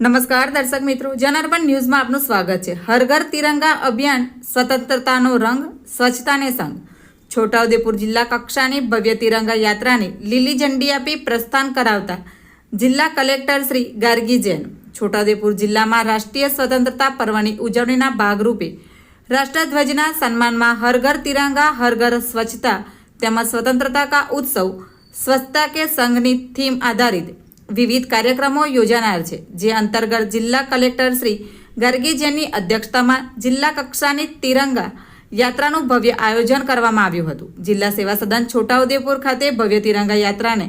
નમસ્કાર દર્શક મિત્રો જનાર્બન ન્યૂઝમાં આપનું સ્વાગત છે. હર ઘર તિરંગા અભિયાન, સ્વતંત્રતાનો રંગ, સ્વચ્છતાને સંગ. છોટાઉદેપુર જિલ્લા કક્ષાની ભવ્ય તિરંગા યાત્રાને લીલી ઝંડી આપી પ્રસ્થાન કરાવતા જિલ્લા કલેક્ટર શ્રી ગાર્ગી જૈન. છોટાઉદેપુર જિલ્લામાં રાષ્ટ્રીય સ્વતંત્રતા પર્વની ઉજવણીના ભાગરૂપે રાષ્ટ્રધ્વજના સન્માનમાં હર ઘર તિરંગા હર સ્વચ્છતા તેમજ સ્વતંત્રતા કા ઉત્સવ, સ્વચ્છતા કે સંઘની થીમ આધારિત વિવિધ કાર્યક્રમો યોજાનાર છે, જે અંતર્ગત જિલ્લા કલેક્ટર શ્રી ગાર્ગી જૈનની અધ્યક્ષતામાં જિલ્લા કક્ષાની તિરંગા યાત્રાનું ભવ્ય આયોજન કરવામાં આવ્યું હતું. જિલ્લા સેવા સદન છોટાઉદેપુર ખાતે ભવ્ય તિરંગા યાત્રાને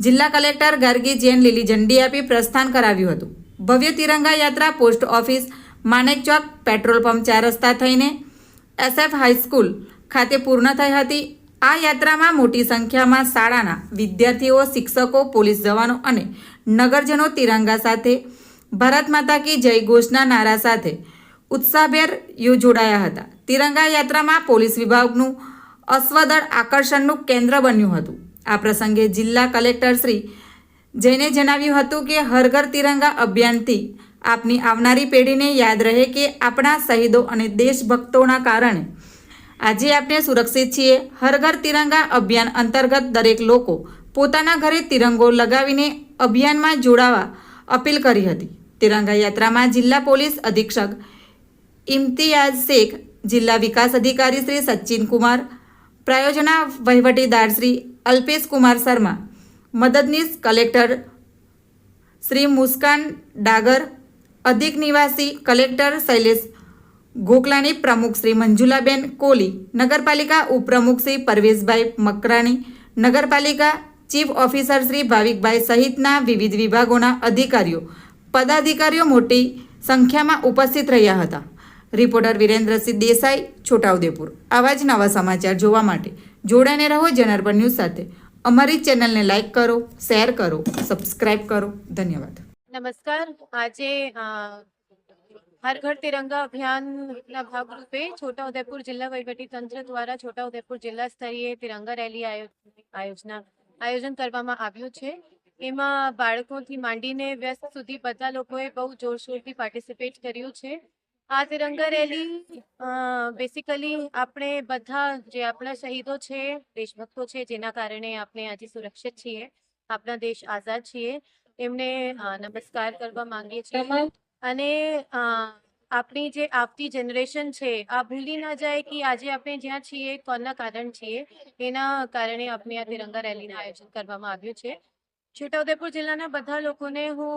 જિલ્લા કલેક્ટર ગાર્ગી જૈન લીલી ઝંડી આપી પ્રસ્થાન કરાવ્યું હતું. ભવ્ય તિરંગા યાત્રા post office Manek Chowk, petrol pump ચાર રસ્તા થઈને એસએફ હાઈસ્કૂલ ખાતે પૂર્ણ થઈ હતી. આ યાત્રામાં મોટી સંખ્યામાં શાળાના વિદ્યાર્થીઓ, શિક્ષકો, પોલીસ જવાનો અને નગરજનો તિરંગા સાથે, ભારત માતા કી જય ઘોષના નારા સાથે ઉત્સાહભેર જોડાયા હતા. તિરંગા યાત્રામાં પોલીસ વિભાગનું અશ્વદળ આકર્ષણનું કેન્દ્ર બન્યું હતું. આ પ્રસંગે જિલ્લા કલેક્ટર શ્રી જૈને જણાવ્યું હતું કે, હર ઘર તિરંગા અભિયાનથી આપની આવનારી પેઢીને યાદ રહે કે આપણા શહીદો અને દેશભક્તોના કારણે આજે આપણે સુરક્ષિત છીએ. હર ઘર તિરંગા અભિયાન અંતર્ગત દરેક લોકો પોતાના ઘરે તિરંગો લગાવીને અભિયાનમાં જોડાવા અપીલ કરી હતી. તિરંગા યાત્રામાં જિલ્લા પોલીસ અધિક્ષક ઇમ્તિયાઝ શેખ, જિલ્લા વિકાસ અધિકારી શ્રી સચિન કુમાર, પ્રાયોજના વહીવટીદાર શ્રી અલ્પેશ કુમાર શર્મા, મદદનીશ કલેક્ટર શ્રી મુસ્કાન ડાગર, અધિક નિવાસી કલેક્ટર શૈલેષ ગોકલાણી પ્રમુખ શ્રી મંજુલાબેન કોલી, નગરપાલિકા ઉપપ્રમુખ શ્રી પરવેશભાઈ મકરાણી, નગરપાલિકા ચીફ ઓફિસર શ્રી ભાવિકભાઈ સહિતના વિવિધ વિભાગોના અધિકારીઓ, પદાધિકારીઓ મોટી સંખ્યામાં ઉપસ્થિત રહ્યા હતા. રિપોર્ટર વિરેન્દ્રસિંહ દેસાઈ, છોટાઉદેપુર. આવા જ નવા સમાચાર જોવા માટે જોડાઈને રહો જનાર્પણ ન્યૂઝ સાથે. અમારી ચેનલને લાઇક કરો, શેર કરો, સબસ્ક્રાઇબ કરો. ધન્યવાદ. નમસ્કાર. આજે હર ઘર તિરંગા અભિયાનના ભાગરૂપે છોટાઉદેપુર જિલ્લા વહીવટી તંત્ર દ્વારા છોટાઉદેપુર જિલ્લા સ્તરીય તિરંગા રેલી આયો- આયોજના આયોજન કરવામાં આવ્યું છે. એમાં બાળકોથી માંડીને વ્યસ્ત સુધી બધા લોકોએ બહુ જોરશોરથી પાર્ટિસિપેટ કર્યું છે. આ તિરંગા રેલી બેસિકલી આપણે બધા જે આપણા શહીદો છે, દેશભક્તો છે, જેના કારણે આપણે આજે સુરક્ષિત છીએ, આપણા દેશ આઝાદ છીએ, એમને નમસ્કાર કરવા માંગીએ છીએ. અને આપણી જે આવતી જનરેશન છે, આ ભૂલી ના જાય કે આજે આપણે જ્યાં છીએ, કોના કારણ છીએ, એના કારણે આપણે આ તિરંગા રેલીનું આયોજન કરવામાં આવ્યું છે. છોટાઉદેપુર જિલ્લાના બધા લોકોને હું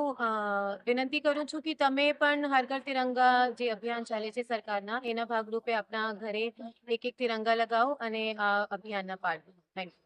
વિનંતી કરું છું કે તમે પણ હર ઘર તિરંગા જે અભિયાન ચાલે છે સરકારના, એના ભાગરૂપે આપણા ઘરે એક એક તિરંગા લગાવો અને આ અભિયાનના પાર્ટ થેન્ક યુ